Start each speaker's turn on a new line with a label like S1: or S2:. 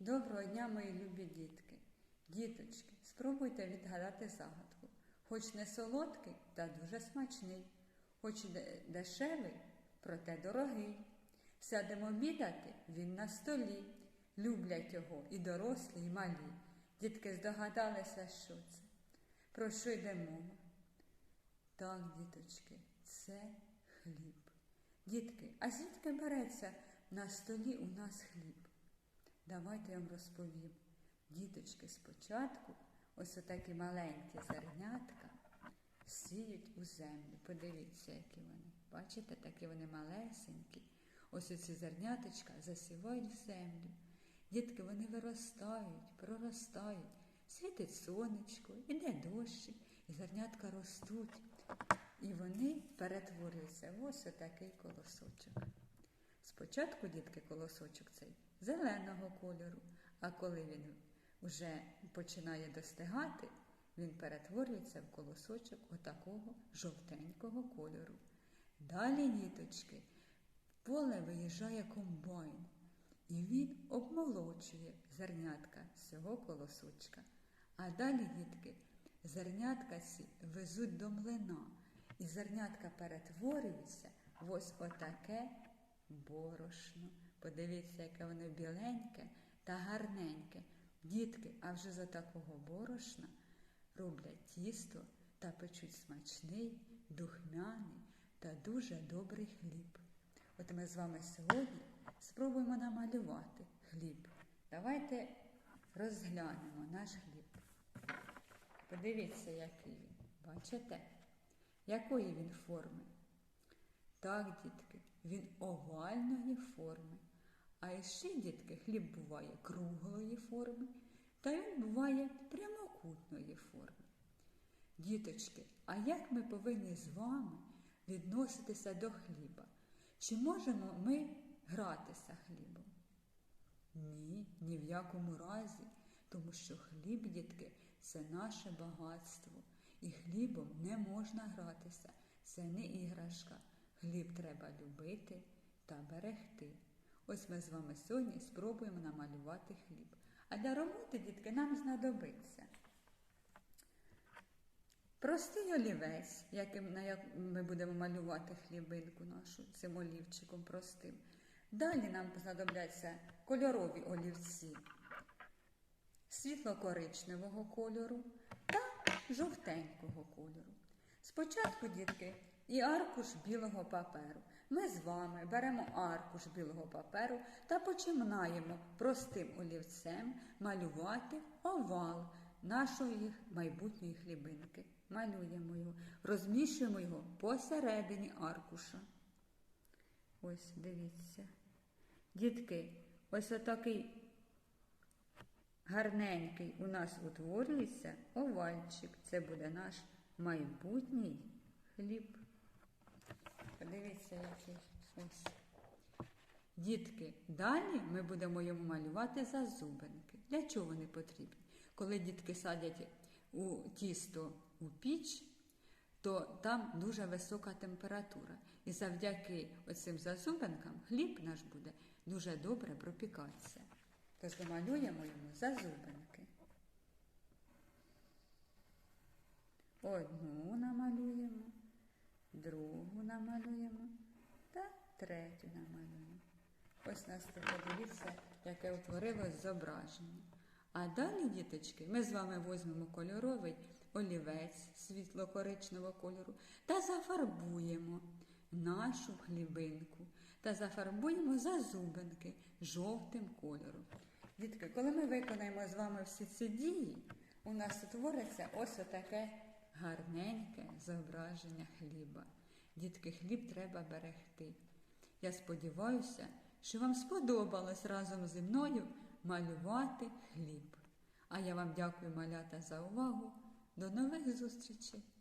S1: Доброго дня, мої любі дітки. Діточки, спробуйте відгадати загадку. Хоч не солодкий, та дуже смачний, хоч дешевий, проте дорогий. Сядемо обідати, він на столі. Люблять його і дорослі, і малі. Дітки здогадалися, що це. Про що йде мова? Так, діточки, це хліб. Дітки, а звідки береться на столі у нас хліб? Давайте я вам розповім. Діточки, спочатку ось отакі маленькі зернятка сіють у землю. Подивіться, які вони. Бачите, такі вони малесенькі. Ось оці зерняточка засівають в землю. Дітки, вони виростають, проростають, світить сонечко, іде дощик, і зернятка ростуть. І вони перетворюються в ось отакий колосочок. Спочатку, дітки, колосочок цей зеленого кольору, а коли він вже починає достигати, він перетворюється в колосочок отакого жовтенького кольору. Далі, діточки, поле виїжджає комбайн, і він обмолочує зернятка з цього колосочка. А далі, дітки, зернятка ці везуть до млина, і зернятка перетворюються в ось отаке борошно. Подивіться, яке воно біленьке та гарненьке. Дітки, а вже за такого борошна роблять тісто та печуть смачний, духмяний та дуже добрий хліб. От ми з вами сьогодні спробуємо намалювати хліб. Давайте розглянемо наш хліб. Подивіться, який він. Бачите? Якої він форми? Так, дітки, він овальної форми. А ще, дітки, хліб буває круглої форми, та він буває прямокутної форми. Діточки, а як ми повинні з вами відноситися до хліба? Чи можемо ми гратися хлібом? Ні, ні в якому разі, тому що хліб, дітки, це наше багатство. І хлібом не можна гратися. Це не іграшка. Хліб треба любити та берегти. Ось ми з вами сьогодні спробуємо намалювати хліб. А для роботи, дітки, нам знадобиться простий олівець, яким на як ми будемо малювати хлібинку нашу цим олівчиком простим. Далі нам знадобляться кольорові олівці світло-коричневого кольору та жовтенького кольору. Спочатку, дітки, і аркуш білого паперу. Ми з вами беремо аркуш білого паперу та починаємо простим олівцем малювати овал нашої майбутньої хлібинки. Малюємо його, розміщуємо його посередині аркуша. Ось, дивіться. Дітки, ось отакий гарненький у нас утворюється овальчик. Це буде наш майбутній хліб. Подивіться, який ось. Дітки, далі ми будемо йому малювати зазубинки. Для чого вони потрібні? Коли дітки садять у тісто у піч, то там дуже висока температура. І завдяки оцим зазубинкам хліб наш буде дуже добре пропікатися. Тож домалюємо йому зазубинки. Одну намалюємо, другу намалюємо та третю намалюємо. Ось нас тут подивіться, яке утворилось зображення. А далі, діточки, ми з вами візьмемо кольоровий олівець світло-коричневого кольору та зафарбуємо нашу хлібинку та зафарбуємо зазубинки жовтим кольором. Дітки, коли ми виконаємо з вами всі ці дії, у нас утвориться ось отаке гарненьке зображення хліба. Дітки, хліб треба берегти. Я сподіваюся, що вам сподобалось разом зі мною малювати хліб. А я вам дякую, малята, за увагу. До нових зустрічей!